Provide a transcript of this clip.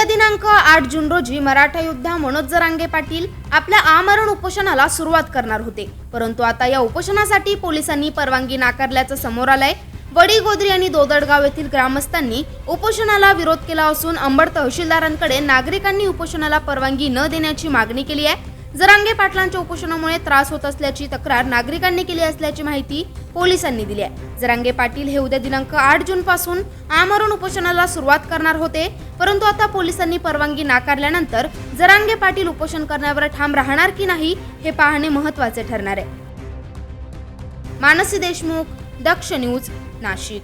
उद्या दिनांक आठ जून रोजी मराठा योद्धा मनोज जरांगे पाटील आपल्या आमरण उपोषणाला सुरुवात करणार होते. परंतु आता या उपोषणासाठी पोलिसांनी परवानगी नाकारल्याचं समोर आलंय. वडीगोद्री आणि दोदडगाव येथील ग्रामस्थांनी उपोषणाला विरोध केला असून अंबड तहसीलदारांकडे नागरिकांनी उपोषणाला परवानगी न देण्याची मागणी केली आहे. जरांगे पाटलांच्या उपोषणामुळे त्रास होत असल्याची तक्रार नागरिकांनी केली असल्याची माहिती पोलिसांनी दिली आहे. जरांगे पाटील हे उद्या दिनांक आठ जून पासून आमरण उपोषणाला सुरुवात करणार होते. परंतु आता पोलिसांनी परवानगी नाकारल्यानंतर जरांगे पाटील उपोषण करण्यावर ठाम राहणार की नाही हे पाहणे महत्त्वाचे ठरणार आहे. मानसी देशमुख दक्ष न्यूज नाशिक.